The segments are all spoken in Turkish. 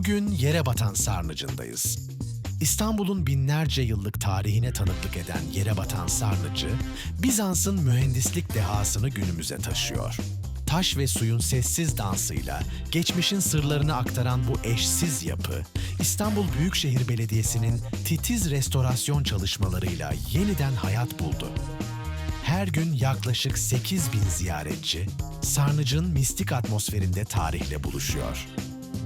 Bugün yere batan sarnıcındayız. İstanbul'un binlerce yıllık tarihine tanıklık eden yere batan sarnıcı, Bizans'ın mühendislik dehasını günümüze taşıyor. Taş ve suyun sessiz dansıyla geçmişin sırlarını aktaran bu eşsiz yapı, İstanbul Büyükşehir Belediyesi'nin titiz restorasyon çalışmalarıyla yeniden hayat buldu. Her gün yaklaşık 8 bin ziyaretçi, Sarnıcı'nın mistik atmosferinde tarihle buluşuyor.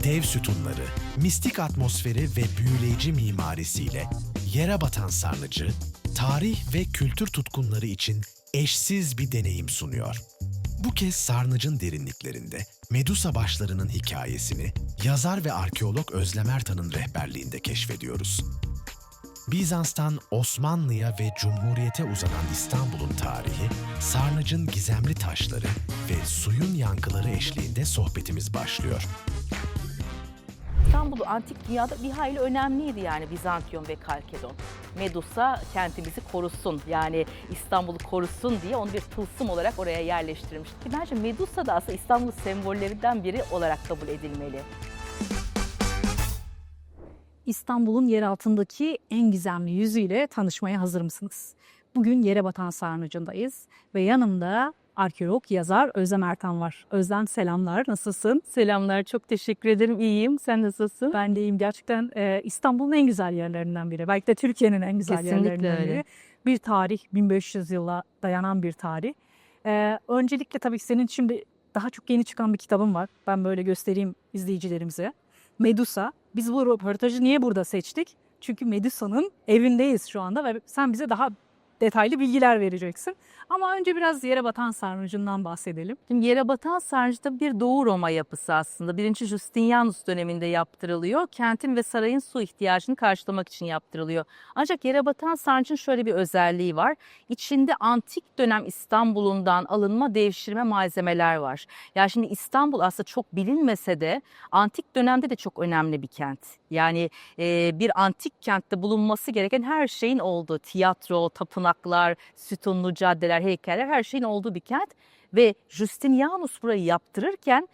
Dev sütunları, mistik atmosferi ve büyüleyici mimarisiyle yere batan Sarnıcı, tarih ve kültür tutkunları için eşsiz bir deneyim sunuyor. Bu kez Sarnıcın derinliklerinde Medusa başlarının hikayesini yazar ve arkeolog Özlem Ertan'ın rehberliğinde keşfediyoruz. Bizans'tan Osmanlı'ya ve Cumhuriyet'e uzanan İstanbul'un tarihi, Sarnıcın gizemli taşları ve suyun yankıları eşliğinde sohbetimiz başlıyor. İstanbul antik dünyada bir hayli önemliydi yani Bizantiyon ve Kalkedon. Medusa kentimizi korusun yani İstanbul'u korusun diye onu bir tılsım olarak oraya yerleştirmiş. Bence Medusa da aslında İstanbul'un sembollerinden biri olarak kabul edilmeli. İstanbul'un yer altındaki en gizemli yüzüyle tanışmaya hazır mısınız? Bugün yere batan sarnıcındayız ve yanımda arkeolog yazar Özlem Ertan var. Özlem selamlar, nasılsın? Selamlar, çok teşekkür ederim. İyiyim. Sen nasılsın? Ben de iyiyim. Gerçekten e, İstanbul'un en güzel yerlerinden biri. Belki de Türkiye'nin en güzel Kesinlikle yerlerinden öyle. biri. Bir tarih, 1500 yıla dayanan bir tarih. E, öncelikle tabii senin şimdi daha çok yeni çıkan bir kitabın var. Ben böyle göstereyim izleyicilerimize. Medusa. Biz bu röportajı niye burada seçtik? Çünkü Medusa'nın evindeyiz şu anda ve sen bize daha detaylı bilgiler vereceksin. Ama önce biraz yere batan sarnıcından bahsedelim. Şimdi yere batan sarnıcı bir Doğu Roma yapısı aslında. Birinci Justinianus döneminde yaptırılıyor. Kentin ve sarayın su ihtiyacını karşılamak için yaptırılıyor. Ancak yere batan sarnıcın şöyle bir özelliği var. İçinde antik dönem İstanbul'undan alınma devşirme malzemeler var. Ya şimdi İstanbul aslında çok bilinmese de antik dönemde de çok önemli bir kent. Yani e, bir antik kentte bulunması gereken her şeyin olduğu tiyatro, tapınaklar, sütunlu caddeler, heykeller her şeyin olduğu bir kent. Ve Justinianus burayı yaptırırken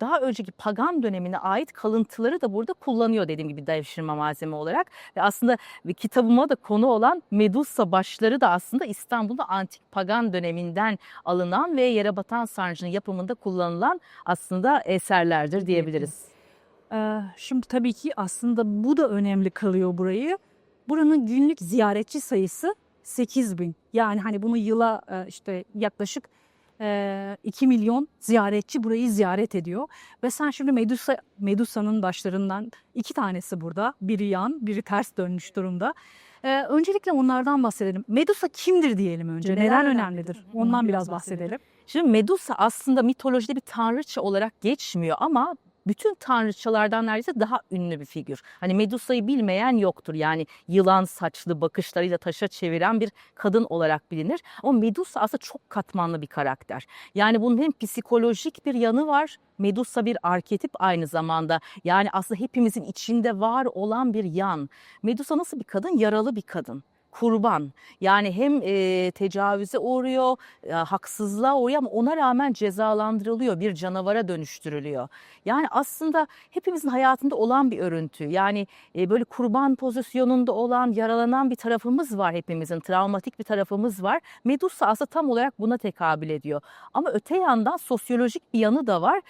daha önceki pagan dönemine ait kalıntıları da burada kullanıyor dediğim gibi devşirme malzeme olarak. Ve aslında kitabıma da konu olan Medusa başları da aslında İstanbul'da antik pagan döneminden alınan ve yere batan sarnıcının yapımında kullanılan aslında eserlerdir diyebiliriz. Ee, şimdi tabii ki aslında bu da önemli kılıyor burayı. Buranın günlük ziyaretçi sayısı 8 bin. Yani hani bunu yıla işte yaklaşık e, 2 milyon ziyaretçi burayı ziyaret ediyor. Ve sen şimdi Medusa Medusa'nın başlarından iki tanesi burada. Biri yan, biri ters dönmüş durumda. Ee, öncelikle onlardan bahsedelim. Medusa kimdir diyelim önce? Neden Neden, önemlidir? önemlidir? Ondan biraz bahsedelim. Şimdi Medusa aslında mitolojide bir tanrıça olarak geçmiyor ama bütün tanrıçalardan neredeyse daha ünlü bir figür. Hani Medusa'yı bilmeyen yoktur. Yani yılan saçlı bakışlarıyla taşa çeviren bir kadın olarak bilinir. Ama Medusa aslında çok katmanlı bir karakter. Yani bunun hem psikolojik bir yanı var. Medusa bir arketip aynı zamanda. Yani aslında hepimizin içinde var olan bir yan. Medusa nasıl bir kadın? Yaralı bir kadın kurban. Yani hem e, tecavüze uğruyor, e, haksızlığa uğruyor ama ona rağmen cezalandırılıyor, bir canavara dönüştürülüyor. Yani aslında hepimizin hayatında olan bir örüntü. Yani e, böyle kurban pozisyonunda olan, yaralanan bir tarafımız var hepimizin, travmatik bir tarafımız var. Medusa aslında tam olarak buna tekabül ediyor. Ama öte yandan sosyolojik bir yanı da var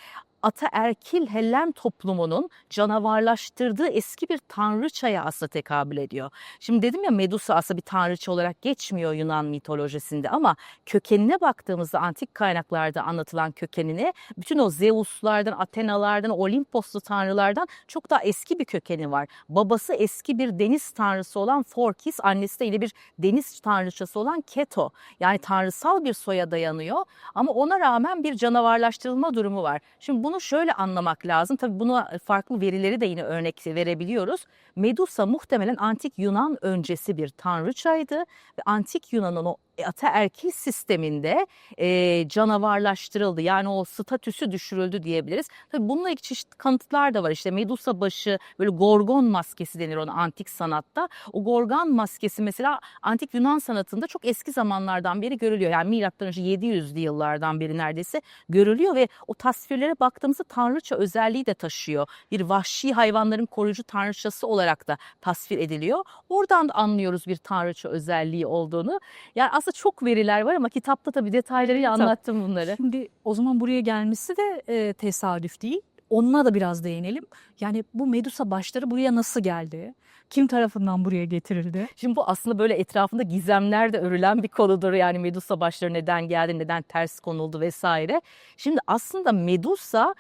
ataerkil Hellen toplumunun canavarlaştırdığı eski bir tanrıçaya aslında tekabül ediyor. Şimdi dedim ya Medusa aslında bir tanrıça olarak geçmiyor Yunan mitolojisinde ama kökenine baktığımızda antik kaynaklarda anlatılan kökenine bütün o Zeus'lardan, Athenalardan, Olimposlu tanrılardan çok daha eski bir kökeni var. Babası eski bir deniz tanrısı olan Forkis, annesi de yine bir deniz tanrıçası olan Keto. Yani tanrısal bir soya dayanıyor ama ona rağmen bir canavarlaştırılma durumu var. Şimdi bunu şöyle anlamak lazım. Tabii buna farklı verileri de yine örnek verebiliyoruz. Medusa muhtemelen antik Yunan öncesi bir tanrıçaydı ve antik Yunan'ın o ataerkil sisteminde e, canavarlaştırıldı. Yani o statüsü düşürüldü diyebiliriz. Tabii bununla ilgili çeşitli kanıtlar da var. İşte Medusa başı böyle gorgon maskesi denir ona antik sanatta. O gorgon maskesi mesela antik Yunan sanatında çok eski zamanlardan beri görülüyor. Yani milattan önce 700'lü yıllardan beri neredeyse görülüyor ve o tasvirlere baktığımızda tanrıça özelliği de taşıyor. Bir vahşi hayvanların koruyucu tanrıçası olarak da tasvir ediliyor. Oradan da anlıyoruz bir tanrıça özelliği olduğunu. Yani aslında çok veriler var ama kitapta tabii detaylarıyla Tabii. anlattım bunları. Şimdi o zaman buraya gelmesi de e, tesadüf değil. Onunla da biraz değinelim. Yani bu Medusa başları buraya nasıl geldi? Kim tarafından buraya getirildi? Şimdi bu aslında böyle etrafında gizemler de örülen bir konudur. Yani Medusa başları neden geldi, neden ters konuldu vesaire. Şimdi aslında Medusa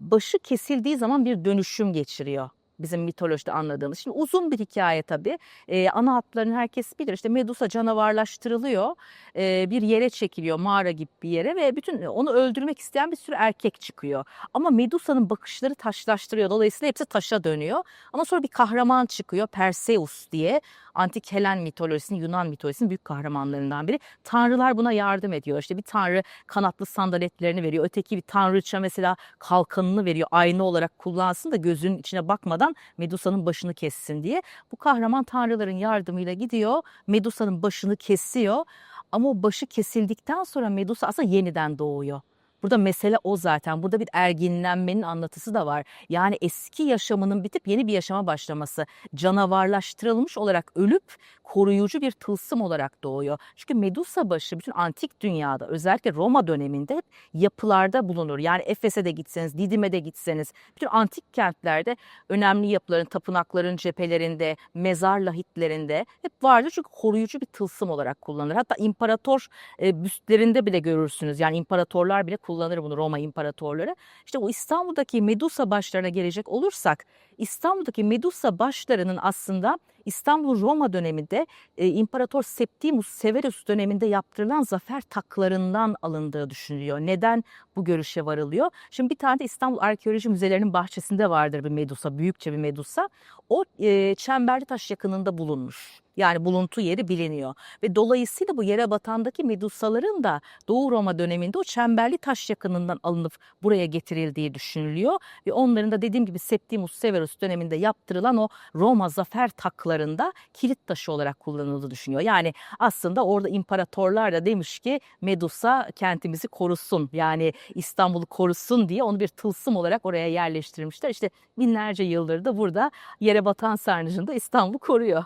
başı kesildiği zaman bir dönüşüm geçiriyor. Bizim mitolojide anladığımız. Şimdi uzun bir hikaye tabii. Ee, ana hatlarını herkes bilir. İşte Medusa canavarlaştırılıyor. Ee, bir yere çekiliyor, mağara gibi bir yere ve bütün onu öldürmek isteyen bir sürü erkek çıkıyor. Ama Medusa'nın bakışları taşlaştırıyor. Dolayısıyla hepsi taşa dönüyor. Ama sonra bir kahraman çıkıyor Perseus diye. Antik Helen mitolojisinin, Yunan mitolojisinin büyük kahramanlarından biri. Tanrılar buna yardım ediyor. İşte bir tanrı kanatlı sandaletlerini veriyor. Öteki bir tanrıça mesela kalkanını veriyor. Ayna olarak kullansın da gözünün içine bakmadan Medusa'nın başını kessin diye. Bu kahraman tanrıların yardımıyla gidiyor. Medusa'nın başını kesiyor. Ama o başı kesildikten sonra Medusa aslında yeniden doğuyor. Burada mesele o zaten. Burada bir erginlenmenin anlatısı da var. Yani eski yaşamının bitip yeni bir yaşama başlaması. Canavarlaştırılmış olarak ölüp koruyucu bir tılsım olarak doğuyor. Çünkü Medusa başı bütün antik dünyada özellikle Roma döneminde hep yapılarda bulunur. Yani Efes'e de gitseniz, Didim'e de gitseniz bütün antik kentlerde önemli yapıların, tapınakların cephelerinde, mezar lahitlerinde hep vardır. Çünkü koruyucu bir tılsım olarak kullanılır. Hatta imparator e, büstlerinde bile görürsünüz. Yani imparatorlar bile kullanır bunu Roma imparatorları. İşte o İstanbul'daki Medusa başlarına gelecek olursak İstanbul'daki Medusa başlarının aslında İstanbul Roma döneminde e, İmparator Septimus Severus döneminde yaptırılan zafer taklarından alındığı düşünülüyor. Neden bu görüşe varılıyor? Şimdi bir tane de İstanbul Arkeoloji Müzelerinin bahçesinde vardır bir Medusa, büyükçe bir Medusa. O e, Çemberli Taş yakınında bulunmuş. Yani buluntu yeri biliniyor. Ve dolayısıyla bu yere batandaki medusaların da Doğu Roma döneminde o çemberli taş yakınından alınıp buraya getirildiği düşünülüyor. Ve onların da dediğim gibi Septimus Severus döneminde yaptırılan o Roma zafer taklarında kilit taşı olarak kullanıldığı düşünüyor. Yani aslında orada imparatorlar da demiş ki Medusa kentimizi korusun. Yani İstanbul'u korusun diye onu bir tılsım olarak oraya yerleştirmişler. İşte binlerce yıldır da burada yere batan sarnıcında İstanbul'u koruyor.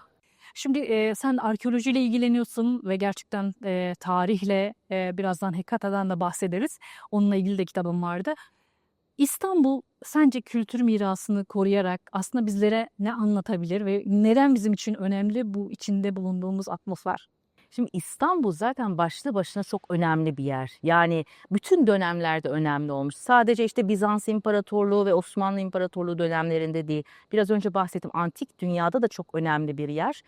Şimdi e, sen arkeolojiyle ilgileniyorsun ve gerçekten e, tarihle e, birazdan Hekata'dan da bahsederiz. Onunla ilgili de kitabım vardı. İstanbul sence kültür mirasını koruyarak aslında bizlere ne anlatabilir ve neden bizim için önemli bu içinde bulunduğumuz atmosfer? Şimdi İstanbul zaten başlı başına çok önemli bir yer. Yani bütün dönemlerde önemli olmuş. Sadece işte Bizans İmparatorluğu ve Osmanlı İmparatorluğu dönemlerinde değil. Biraz önce bahsettim antik dünyada da çok önemli bir yer.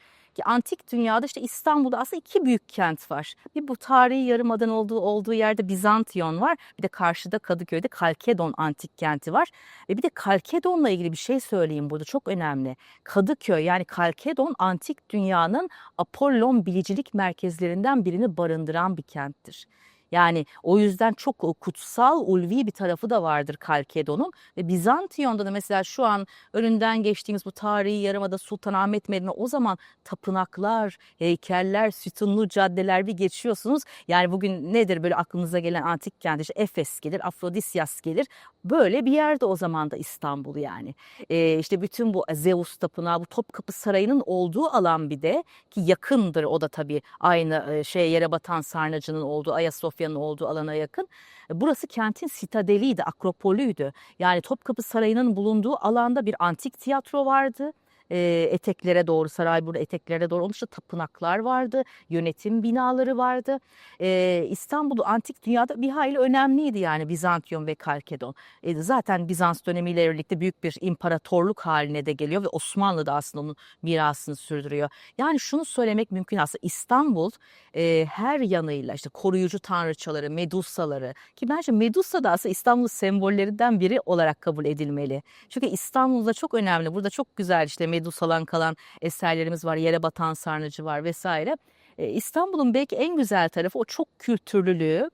Antik dünyada işte İstanbul'da aslında iki büyük kent var. Bir bu tarihi yarımadan olduğu olduğu yerde Bizantiyon var. Bir de karşıda Kadıköy'de Kalkedon antik kenti var. Ve bir de Kalkedon'la ilgili bir şey söyleyeyim burada çok önemli. Kadıköy yani Kalkedon antik dünyanın Apollon bilicilik merkezlerinden birini barındıran bir kenttir. Yani o yüzden çok kutsal, ulvi bir tarafı da vardır Kalkedon'un. Ve Bizantiyon'da da mesela şu an önünden geçtiğimiz bu tarihi yarımada Sultanahmet Meydanı o zaman tapınaklar, heykeller, sütunlu caddeler bir geçiyorsunuz. Yani bugün nedir böyle aklınıza gelen antik kent işte Efes gelir, Afrodisyas gelir. Böyle bir yerde o zaman da İstanbul yani. Ee, işte bütün bu Zeus tapınağı, bu Topkapı Sarayı'nın olduğu alan bir de ki yakındır o da tabii aynı şey yere batan sarnıcının olduğu Ayasofya'nın olduğu alana yakın. Burası kentin sitadeliydi, akropolüydü. Yani Topkapı Sarayı'nın bulunduğu alanda bir antik tiyatro vardı e, eteklere doğru Sarayburnu eteklere doğru dışında tapınaklar vardı, yönetim binaları vardı. E, İstanbul antik dünyada bir hayli önemliydi yani Bizantiyon ve Kalkedon. E, zaten Bizans dönemiyle birlikte büyük bir imparatorluk haline de geliyor ve Osmanlı da aslında onun mirasını sürdürüyor. Yani şunu söylemek mümkün aslında İstanbul e, her yanıyla işte koruyucu tanrıçaları, medusaları ki bence Medusa da aslında İstanbul sembollerinden biri olarak kabul edilmeli. Çünkü İstanbul'da çok önemli. Burada çok güzel işte Medusalan kalan eserlerimiz var. Yere batan sarnıcı var vesaire. E, İstanbul'un belki en güzel tarafı o çok kültürlülüğü,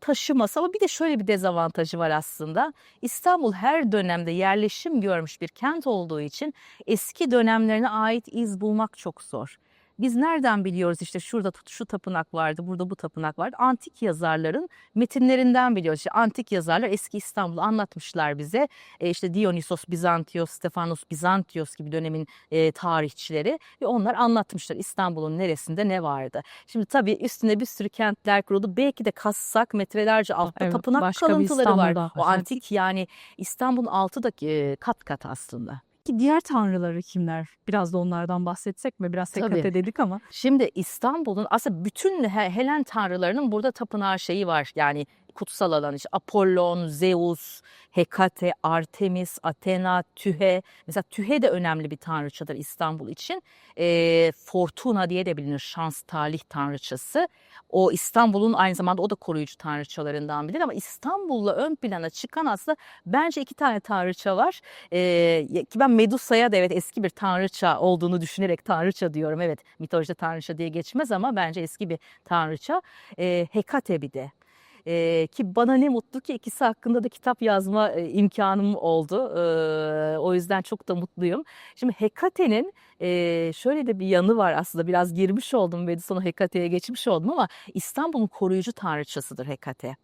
taşıması ama bir de şöyle bir dezavantajı var aslında. İstanbul her dönemde yerleşim görmüş bir kent olduğu için eski dönemlerine ait iz bulmak çok zor. Biz nereden biliyoruz işte şurada şu tapınak vardı, burada bu tapınak vardı. Antik yazarların metinlerinden biliyoruz. İşte antik yazarlar eski İstanbul'u anlatmışlar bize. E işte Dionysos Bizantios, Stefanos Bizantios gibi dönemin e, tarihçileri ve onlar anlatmışlar İstanbul'un neresinde ne vardı. Şimdi tabii üstüne bir sürü kentler kuruldu. Belki de kassak metrelerce altta Evet, tapınak başka bir kalıntıları var. O antik yani İstanbul'un altı da e, kat kat aslında. Peki diğer tanrıları kimler? Biraz da onlardan bahsetsek mi? Biraz. Hekate dedik ama. Şimdi İstanbul'un aslında bütün He- Helen tanrılarının burada tapınağı şeyi var. Yani kutsal alan işte Apollon, Zeus, Hekate, Artemis, Athena, Tühe. Mesela Tühe de önemli bir tanrıçadır İstanbul için. Ee, Fortuna diye de bilinir şans, talih tanrıçası. O İstanbul'un aynı zamanda o da koruyucu tanrıçalarından bilir ama İstanbul'la ön plana çıkan aslında bence iki tane tanrıça var. Ee, ki ben Medusa'ya da evet eski bir tanrıça olduğunu düşünerek tanrıça diyorum. Evet mitolojide tanrıça diye geçmez ama bence eski bir tanrıça. Ee, Hekate bir de. Ee, ki bana ne mutlu ki ikisi hakkında da kitap yazma e, imkanım oldu. Ee, o yüzden çok da mutluyum. Şimdi Hekate'nin e, şöyle de bir yanı var aslında biraz girmiş oldum ve sonra Hekate'ye geçmiş oldum ama İstanbul'un koruyucu tanrıçasıdır Hekate.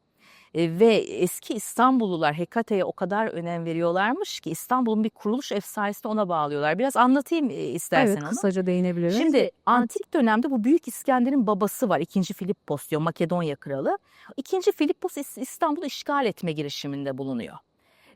E, ve eski İstanbullular Hekate'ye o kadar önem veriyorlarmış ki İstanbul'un bir kuruluş efsanesini ona bağlıyorlar. Biraz anlatayım e, istersen evet onu. kısaca değinebiliriz. Şimdi antik dönemde bu Büyük İskender'in babası var. 2. Filippos diyor Makedonya kralı. 2. Filippos İs- İstanbul'u işgal etme girişiminde bulunuyor.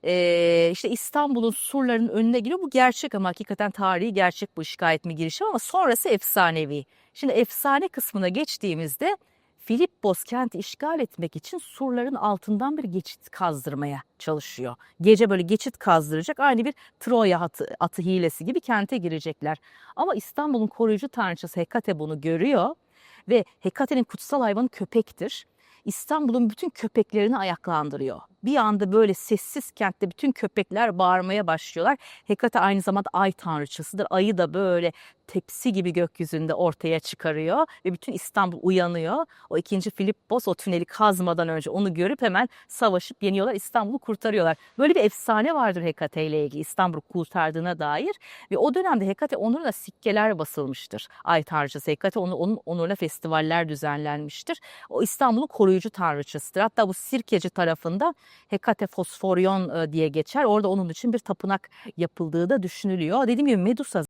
Ee, işte İstanbul'un surlarının önüne giriyor. Bu gerçek ama hakikaten tarihi gerçek bu işgal etme girişimi ama sonrası efsanevi. Şimdi efsane kısmına geçtiğimizde Filippos kenti işgal etmek için surların altından bir geçit kazdırmaya çalışıyor. Gece böyle geçit kazdıracak aynı bir Troya atı, atı hilesi gibi kente girecekler. Ama İstanbul'un koruyucu tanrıçası Hekate bunu görüyor ve Hekate'nin kutsal hayvanı köpektir. İstanbul'un bütün köpeklerini ayaklandırıyor. Bir anda böyle sessiz kentte bütün köpekler bağırmaya başlıyorlar. Hekate aynı zamanda ay tanrıçasıdır. Ayı da böyle tepsi gibi gökyüzünde ortaya çıkarıyor ve bütün İstanbul uyanıyor. O ikinci Filippos o tüneli kazmadan önce onu görüp hemen savaşıp yeniyorlar. İstanbul'u kurtarıyorlar. Böyle bir efsane vardır Hekate ile ilgili İstanbul'u kurtardığına dair ve o dönemde Hekate onuruna sikkeler basılmıştır. Ay tanrıçası Hekate onu, onun onuruna festivaller düzenlenmiştir. O İstanbul'un koruyucu tanrıçasıdır. Hatta bu Sirkeci tarafında Hekate Fosforyon e, diye geçer. Orada onun için bir tapınak yapıldığı da düşünülüyor. Dediğim gibi Medusa